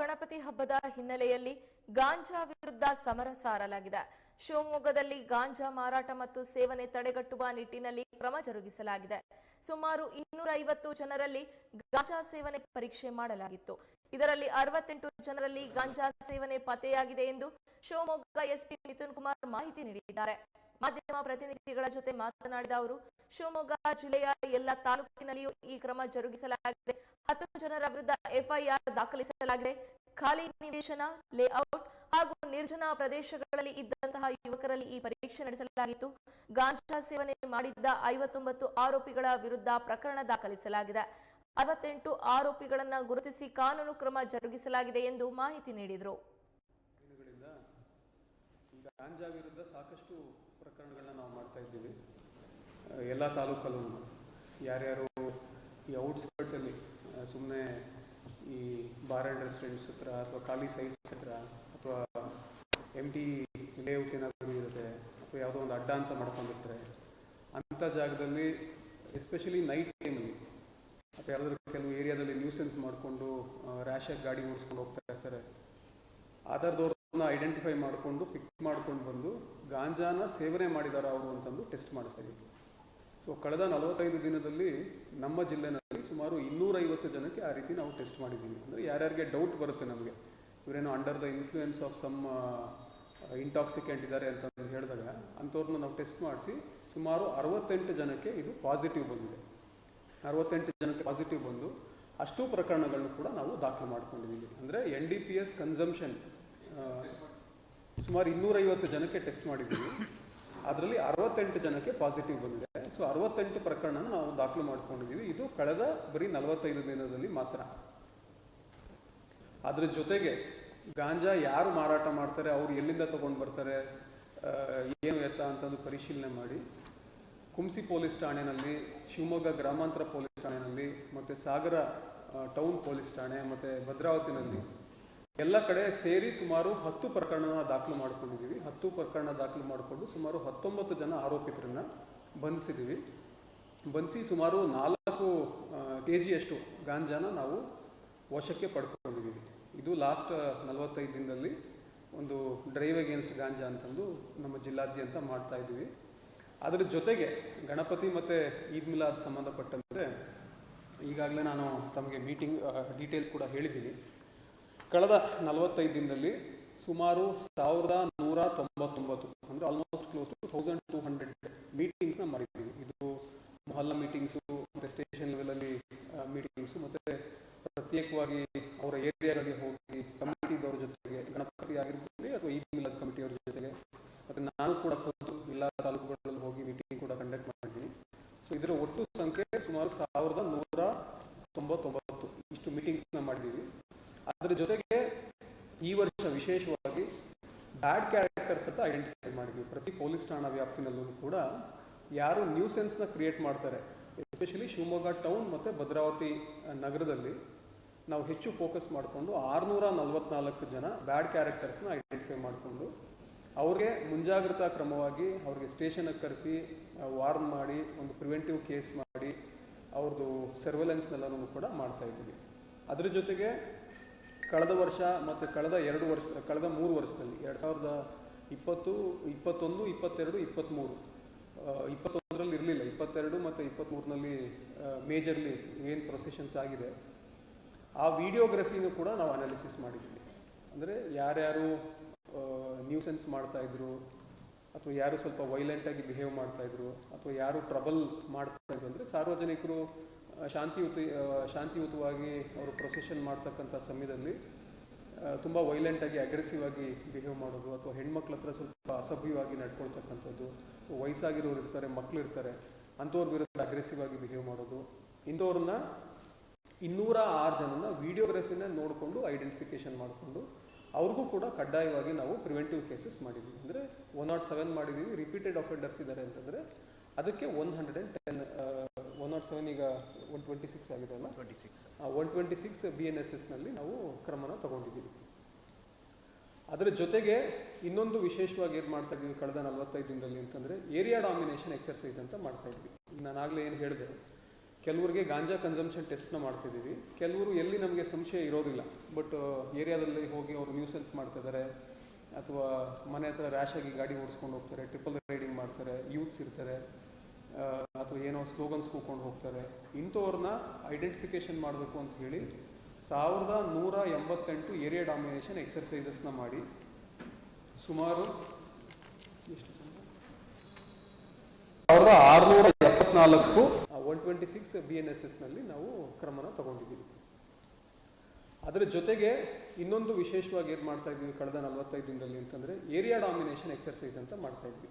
ಗಣಪತಿ ಹಬ್ಬದ ಹಿನ್ನೆಲೆಯಲ್ಲಿ ಗಾಂಜಾ ವಿರುದ್ಧ ಸಮರ ಸಾರಲಾಗಿದೆ. ಶಿವಮೊಗ್ಗದಲ್ಲಿ ಗಾಂಜಾ ಮಾರಾಟ ಮತ್ತು ಸೇವನೆ ತಡೆಗಟ್ಟುವ ನಿಟ್ಟಿನಲ್ಲಿ ಕ್ರಮ ಜರುಗಿಸಲಾಗಿದೆ. ಸುಮಾರು ಇನ್ನೂರ ಐವತ್ತು ಜನರಲ್ಲಿ ಗಾಂಜಾ ಸೇವನೆ ಪರೀಕ್ಷೆ ಮಾಡಲಾಗಿತ್ತು. ಇದರಲ್ಲಿ ಅರವತ್ತೆಂಟು ಜನರಲ್ಲಿ ಗಾಂಜಾ ಸೇವನೆ ಪತ್ತೆಯಾಗಿದೆ ಎಂದು ಶಿವಮೊಗ್ಗ ಎಸ್ಪಿ ಮಿಥುನ್ ಕುಮಾರ್ ಮಾಹಿತಿ ನೀಡಿದ್ದಾರೆ. ಮಾಧ್ಯಮ ಪ್ರತಿನಿಧಿಗಳ ಜೊತೆ ಮಾತನಾಡಿದ ಅವರು, ಶಿವಮೊಗ್ಗ ಜಿಲ್ಲೆಯ ಎಲ್ಲ ತಾಲೂಕಿನಲ್ಲಿಯೂ ಈ ಕ್ರಮ ಜರುಗಿಸಲಾಗಿದೆ. ಹತ್ತು ಜನರ ವಿರುದ್ಧ ಎಫ್ಐಆರ್ ದಾಖಲಿಸಲಾಗಿದೆ. ಖಾಲಿ ನಿವೇಶನ, ಲೇಔಟ್ ಹಾಗೂ ನಿರ್ಜನ ಪ್ರದೇಶಗಳಲ್ಲಿ ಇದ್ದಂತಹ ಯುವಕರಲ್ಲಿ ಈ ಪರೀಕ್ಷೆ ನಡೆಸಲಾಗಿತ್ತು. ಗಾಂಜಾ ಸೇವನೆ ಮಾಡಿದ್ದ ಐವತ್ತೊಂಬತ್ತು ಆರೋಪಿಗಳ ವಿರುದ್ಧ ಪ್ರಕರಣ ದಾಖಲಿಸಲಾಗಿದೆ. ಅರವತ್ತೆಂಟು ಆರೋಪಿಗಳನ್ನು ಗುರುತಿಸಿ ಕಾನೂನು ಕ್ರಮ ಜರುಗಿಸಲಾಗಿದೆ ಎಂದು ಮಾಹಿತಿ ನೀಡಿದರು. ಗಾಂಜಾ ವಿರುದ್ಧ ಸಾಕಷ್ಟು ಪ್ರಕರಣಗಳನ್ನ ನಾವು ಮಾಡ್ತಾ ಇದ್ದೀವಿ. ಎಲ್ಲ ತಾಲೂಕಲ್ಲೂ ಯಾರ್ಯಾರು ಈ ಔಟ್ಸ್ಕರ್ಟ್ಸಲ್ಲಿ ಸುಮ್ಮನೆ ಈ ಬಾರ್ ಆ್ಯಂಡ್ ರೆಸ್ಟೋರೆಂಟ್ಸ್ ಹತ್ರ ಅಥವಾ ಖಾಲಿ ಸೈಟ್ಸ್ ಹತ್ರ ಅಥವಾ ಎಂ ಟಿ ಲೇಔಟ್ಸ್ ಏನಾದರೂ ಇರುತ್ತೆ ಅಥವಾ ಯಾವುದೋ ಒಂದು ಅಡ್ಡ ಅಂತ ಮಾಡ್ಕೊಂಡಿರ್ತಾರೆ. ಅಂಥ ಜಾಗದಲ್ಲಿ ಎಸ್ಪೆಷಲಿ ನೈಟ್ ಟೈಮಲ್ಲಿ ಅಥವಾ ಯಾರಾದರೂ ಕೆಲವು ಏರಿಯಾದಲ್ಲಿ ನ್ಯೂಸೆನ್ಸ್ ಮಾಡಿಕೊಂಡು ರ್ಯಾಶಾಗಿ ಗಾಡಿ ಓಡಿಸ್ಕೊಂಡು ಹೋಗ್ತಾ ಇರ್ತಾರೆ. ಆ ಥರದವ್ರನ್ನ ಐಡೆಂಟಿಫೈ ಮಾಡಿಕೊಂಡು ಪಿಕ್ ಮಾಡ್ಕೊಂಡು ಬಂದು ಗಾಂಜಾನ ಸೇವನೆ ಮಾಡಿದಾರ ಅವರು ಅಂತಂದು ಟೆಸ್ಟ್ ಮಾಡಿಸ್ತಾ ಇದ್ವಿ ಸೊ ಕಳೆದ ನಲವತ್ತೈದು ದಿನದಲ್ಲಿ ನಮ್ಮ ಜಿಲ್ಲೆನಲ್ಲಿ ಸುಮಾರು ಇನ್ನೂರೈವತ್ತು ಜನಕ್ಕೆ ಆ ರೀತಿ ನಾವು ಟೆಸ್ಟ್ ಮಾಡಿದ್ದೀವಿ. ಅಂದರೆ ಯಾರ್ಯಾರಿಗೆ ಡೌಟ್ ಬರುತ್ತೆ ನಮಗೆ. ಇವರೇನೋ under the influence of some intoxicant ಇದ್ದಾರೆ ಅಂತ ಹೇಳಿದಾಗ ಅಂಥವ್ರನ್ನ ನಾವು ಟೆಸ್ಟ್ ಮಾಡಿಸಿ ಸುಮಾರು ಅರವತ್ತೆಂಟು ಜನಕ್ಕೆ ಇದು ಪಾಸಿಟಿವ್ ಬಂದಿದೆ. ಅರವತ್ತೆಂಟು ಜನಕ್ಕೆ ಪಾಸಿಟಿವ್ ಬಂದು ಅಷ್ಟು ಪ್ರಕರಣಗಳನ್ನು ಕೂಡ ನಾವು ದಾಖಲು ಮಾಡ್ಕೊಂಡಿದ್ದೀವಿ. ಅಂದರೆ N D P S consumption ಸುಮಾರು ಇನ್ನೂರೈವತ್ತು ಜನಕ್ಕೆ ಟೆಸ್ಟ್ ಮಾಡಿದ್ದೀವಿ. ಅದರಲ್ಲಿ ಅರವತ್ತೆಂಟು ಜನಕ್ಕೆ ಪಾಸಿಟಿವ್ ಬಂದಿದೆ. ಸೊ, ಅರವತ್ತೆಂಟು ಪ್ರಕರಣ ನಾವು ದಾಖಲು ಮಾಡ್ಕೊಂಡಿದ್ದೀವಿ. ಇದು ಕಳೆದ ಬರೀ ನಲವತ್ತೈದು ದಿನದಲ್ಲಿ ಮಾತ್ರ. ಅದರ ಜೊತೆಗೆ ಗಾಂಜಾ ಯಾರು ಮಾರಾಟ ಮಾಡ್ತಾರೆ, ಅವ್ರು ಎಲ್ಲಿಂದ ತಗೊಂಡು ಬರ್ತಾರೆ ಏನು ಎತ್ತ ಅಂತಂದು ಪರಿಶೀಲನೆ ಮಾಡಿ. ಕುಂಸಿ ಪೊಲೀಸ್ ಠಾಣೆನಲ್ಲಿ ಶಿವಮೊಗ್ಗ ಗ್ರಾಮಾಂತರ ಪೊಲೀಸ್ ಠಾಣೆನಲ್ಲಿ ಮತ್ತು ಸಾಗರ ಟೌನ್ ಪೊಲೀಸ್ ಠಾಣೆ, ಮತ್ತು ಭದ್ರಾವತಿನಲ್ಲಿ ಎಲ್ಲ ಕಡೆ ಸೇರಿ ಸುಮಾರು ಹತ್ತು ಪ್ರಕರಣ ದಾಖಲು ಮಾಡ್ಕೊಂಡಿದ್ದೀವಿ. ಹತ್ತು ಪ್ರಕರಣ ದಾಖಲು ಮಾಡಿಕೊಂಡು ಸುಮಾರು ಹತ್ತೊಂಬತ್ತು ಜನ ಆರೋಪಿತರನ್ನು ಬಂಧಿಸಿದ್ದೀವಿ. ಬಂಧಿಸಿ ಸುಮಾರು ನಾಲ್ಕು ಕೆ ಜಿಯಷ್ಟು ಗಾಂಜಾನ ನಾವು ವಶಕ್ಕೆ ಪಡ್ಕೊಂಡಿದ್ದೀವಿ. ಇದು ಲಾಸ್ಟ್ ನಲವತ್ತೈದು ದಿನದಲ್ಲಿ ಒಂದು ಡ್ರೈವ್ ಅಗೇನ್ಸ್ಟ್ ಗಾಂಜಾ ಅಂತಂದು ನಮ್ಮ ಜಿಲ್ಲಾದ್ಯಂತ ಮಾಡ್ತಾ ಇದ್ದೀವಿ. ಅದರ ಜೊತೆಗೆ ಗಣಪತಿ ಮತ್ತು ಈದ್ ಮಿಲಾದ್ ಸಂಬಂಧಪಟ್ಟಂತೆ ಈಗಾಗಲೇ ನಾನು ತಮಗೆ ಮೀಟಿಂಗ್ ಡೀಟೇಲ್ಸ್ ಕೂಡ ಹೇಳಿದ್ದೀನಿ. ಕಳೆದ ನಲವತ್ತೈದು ದಿನದಲ್ಲಿ ಸುಮಾರು ಸಾವಿರದ ನೂರ ತೊಂಬತ್ತೊಂಬತ್ತು, ಅಂದರೆ almost close to thousand two hundred ಮೀಟಿಂಗ್ಸ್ನ ಮಾಡಿದ್ದೀವಿ. ಇದು ಮೊಹಲ್ಲ ಮೀಟಿಂಗ್ಸು ಮತ್ತು ಸ್ಟೇಷನ್ ಲೆವೆಲಲ್ಲಿ ಮೀಟಿಂಗ್ಸು ಮತ್ತು ಪ್ರತ್ಯೇಕವಾಗಿ ಅವರ ಏರಿಯಾಗಳಿಗೆ ಹೋಗಿ ಕಮಿಟಿದವ್ರ ಜೊತೆಗೆ, ಗಣಪತಿ ಆಗಿರ್ಬೋದು ಅಥವಾ ಈದ್ ಮಿಲಾದ್ ಕಮಿಟಿಯವ್ರ ಜೊತೆಗೆ, ಮತ್ತು ನಾನು ಕೂಡ ಖುದ್ದು ಎಲ್ಲ ತಾಲೂಕುಗಳಲ್ಲಿ ಹೋಗಿ ಮೀಟಿಂಗ್ ಕೂಡ ಕಂಡಕ್ಟ್ ಮಾಡಿದ್ದೀನಿ. ಸೊ ಇದರ ಒಟ್ಟು ಸಂಖ್ಯೆ ಸುಮಾರು ಸಾವಿರದ ನೂರ ತೊಂಬತ್ತೊಂಬತ್ತು ಇಷ್ಟು ಮೀಟಿಂಗ್ಸ್ನ ಮಾಡಿದ್ದೀವಿ. ಅದರ ಜೊತೆಗೆ ಈ ವರ್ಷ ವಿಶೇಷವಾಗಿ ಬ್ಯಾಡ್ ಕ್ಯಾರೆಕ್ಟರ್ಸ್ ಅಂತ ಐಡೆಂಟಿಫೈ ಮಾಡಿದ್ವಿ. ಪ್ರತಿ ಪೊಲೀಸ್ ಠಾಣಾ ವ್ಯಾಪ್ತಿನಲ್ಲೂ ಕೂಡ ಯಾರು ನ್ಯೂಸೆನ್ಸ್ನ ಕ್ರಿಯೇಟ್ ಮಾಡ್ತಾರೆ, ಎಸ್ಪೆಷಲಿ ಶಿವಮೊಗ್ಗ ಟೌನ್ ಮತ್ತು ಭದ್ರಾವತಿ ನಗರದಲ್ಲಿ ನಾವು ಹೆಚ್ಚು ಫೋಕಸ್ ಮಾಡಿಕೊಂಡು ಆರುನೂರ ನಲವತ್ನಾಲ್ಕು ಜನ ಬ್ಯಾಡ್ ಕ್ಯಾರೆಕ್ಟರ್ಸ್ನ ಐಡೆಂಟಿಫೈ ಮಾಡಿಕೊಂಡು ಅವ್ರಿಗೆ ಮುಂಜಾಗ್ರತಾ ಕ್ರಮವಾಗಿ ಅವ್ರಿಗೆ ಸ್ಟೇಷನ್ಗೆ ಕರೆಸಿ ವಾರ್ನ್ ಮಾಡಿ, ಒಂದು ಪ್ರಿವೆಂಟಿವ್ ಕೇಸ್ ಮಾಡಿ ಅವ್ರದ್ದು ಸರ್ವೆಲೆನ್ಸ್ನೆಲ್ಲನೂ ಕೂಡ ಮಾಡ್ತಾ ಇದ್ದೀವಿ. ಅದರ ಜೊತೆಗೆ ಕಳೆದ ವರ್ಷ ಮತ್ತು ಕಳೆದ ಎರಡು ವರ್ಷ, ಕಳೆದ ಮೂರು ವರ್ಷದಲ್ಲಿ, ಎರಡು ಸಾವಿರದ ಇಪ್ಪತ್ತು, ಇಪ್ಪತ್ತೊಂದು, ಇಪ್ಪತ್ತೆರಡು, ಇಪ್ಪತ್ತ್ಮೂರು. ಇಪ್ಪತ್ತೊಂದರಲ್ಲಿ ಇರಲಿಲ್ಲ, ಇಪ್ಪತ್ತೆರಡು ಮತ್ತು ಇಪ್ಪತ್ತ್ಮೂರಿನಲ್ಲಿ ಮೇಜರ್ಲಿ ಏನು ಪ್ರೊಸೆಷನ್ಸ್ ಆಗಿದೆ. ಆ ವಿಡಿಯೋಗ್ರಫಿನೂ ಕೂಡ ನಾವು ಅನಾಲಿಸಿಸ್ ಮಾಡಿದ್ದೀವಿ ಅಂದರೆ ಯಾರ್ಯಾರು ನ್ಯೂಸೆನ್ಸ್ ಮಾಡ್ತಾ ಇದ್ರು, ಅಥವಾ ಯಾರು ಸ್ವಲ್ಪ ವೈಲೆಂಟಾಗಿ ಬಿಹೇವ್ ಮಾಡ್ತಾ ಇದ್ರು, ಅಥವಾ ಯಾರು ಟ್ರಬಲ್ ಮಾಡ್ತಾ ಇದ್ರು, ಅಂದರೆ ಸಾರ್ವಜನಿಕರು ಶಾಂತಿಯುತ ಶಾಂತಿಯುತವಾಗಿ ಅವರು ಪ್ರೊಸೆಷನ್ ಮಾಡ್ತಕ್ಕಂಥ ಸಮಯದಲ್ಲಿ ತುಂಬ ವೈಲೆಂಟಾಗಿ ಅಗ್ರೆಸಿವ್ ಆಗಿ ಬಿಹೇವ್ ಮಾಡೋದು, ಅಥವಾ ಹೆಣ್ಮಕ್ಳ ಹತ್ರ ಸ್ವಲ್ಪ ಅಸಭ್ಯವಾಗಿ ನಡ್ಕೊಳ್ತಕ್ಕಂಥದ್ದು, ವಯಸ್ಸಾಗಿರೋರು ಇರ್ತಾರೆ, ಮಕ್ಳು ಇರ್ತಾರೆ, ಅಂಥವ್ರ ವಿರುದ್ಧ ಅಗ್ರೆಸಿವ್ ಆಗಿ ಬಿಹೇವ್ ಮಾಡೋದು. ಇಂಥವ್ರನ್ನ ಇನ್ನೂರ ಆರು ಜನನ ವಿಡಿಯೋಗ್ರಫಿನ ನೋಡಿಕೊಂಡು ಐಡೆಂಟಿಫಿಕೇಶನ್ ಮಾಡಿಕೊಂಡು, ಅವ್ರಿಗೂ ಕೂಡ ಕಡ್ಡಾಯವಾಗಿ ನಾವು ಪ್ರಿವೆಂಟಿವ್ ಕೇಸಸ್ ಮಾಡಿದ್ದೀವಿ ಅಂದರೆ ಒನ್ ನಾಟ್ ಸೆವೆನ್ ಮಾಡಿದ್ದೀವಿ ರಿಪೀಟೆಡ್ ಅಫೆಂಡರ್ಸ್ ಇದ್ದಾರೆ ಅಂತಂದರೆ, ಅದಕ್ಕೆ one hundred and ten one nought seven ಈಗ ಒನ್ ಟ್ವೆಂಟಿ ಸಿಕ್ಸ್ ಆಗಿದೆ ಅಲ್ಲ? Twenty six one twenty six B N S ಎಸ್ನಲ್ಲಿ ನಾವು ಕ್ರಮನ ತಗೊಂಡಿದ್ದೀವಿ. ಅದರ ಜೊತೆಗೆ ಇನ್ನೊಂದು ವಿಶೇಷವಾಗಿ ಏನು ಮಾಡ್ತಾ ಇದ್ದೀವಿ ಕಳೆದ ನಲವತ್ತೈದು ದಿನದಲ್ಲಿ ಅಂತಂದರೆ ಏರಿಯಾ ಡಾಮಿನೇಷನ್ ಎಕ್ಸರ್ಸೈಸ್ ಅಂತ ಮಾಡ್ತಾ ಇದ್ವಿ. ನಾನು ಆಗಲೇ ಏನು ಹೇಳಿದೆ ಕೆಲವರಿಗೆ ಗಾಂಜಾ ಕನ್ಸಂಪ್ಷನ್ ಟೆಸ್ಟ್ನ ಮಾಡ್ತಿದ್ದೀವಿ ಕೆಲವರು ಎಲ್ಲಿ ನಮಗೆ ಸಂಶಯ ಇರೋದಿಲ್ಲ ಬಟ್ ಏರಿಯಾದಲ್ಲಿ ಹೋಗಿ ಅವರು ನ್ಯೂಸೆನ್ಸ್ ಮಾಡ್ತಿದ್ದಾರೆ ಅಥವಾ ಮನೆ ಹತ್ರ ರ್ಯಾಶಾಗಿ ಗಾಡಿ ಓಡಿಸ್ಕೊಂಡು ಹೋಗ್ತಾರೆ ಟ್ರಿಪಲ್ ರೈಡಿಂಗ್ ಮಾಡ್ತಾರೆ ಯೂತ್ಸ್ ಇರ್ತಾರೆ. ಅಥವಾ ಏನೋ ಸ್ಲೋಗನ್ಸ್ ಕೂಕೊಂಡು ಹೋಗ್ತಾರೆ. ಇಂಥವ್ರನ್ನ ಐಡೆಂಟಿಫಿಕೇಶನ್ ಮಾಡಬೇಕು ಅಂತ ಹೇಳಿ ಸಾವಿರದ ನೂರ ಎಂಬತ್ತೆಂಟು ಏರಿಯಾ ಡಾಮಿನೇಷನ್ ಎಕ್ಸರ್ಸೈಸಸ್ನ ಮಾಡಿ. ಸುಮಾರು ಎಷ್ಟು? ಸಾವಿರದ ಆರುನೂರ ಎಪ್ಪತ್ನಾಲ್ಕು one twenty six B N S ಎಸ್ನಲ್ಲಿ ನಾವು ಕ್ರಮನ ತಗೊಂಡಿದ್ದೀವಿ. ಅದರ ಜೊತೆಗೆ ಇನ್ನೊಂದು ವಿಶೇಷವಾಗಿ ಏನು ಮಾಡ್ತಾ ಇದ್ದೀವಿ ಕಳೆದ ನಲವತ್ತೈದು ದಿನದಲ್ಲಿ ಅಂತಂದರೆ ಏರಿಯಾ ಡಾಮಿನೇಷನ್ ಎಕ್ಸರ್ಸೈಸ್ ಅಂತ ಮಾಡ್ತಾ ಇದ್ವಿ.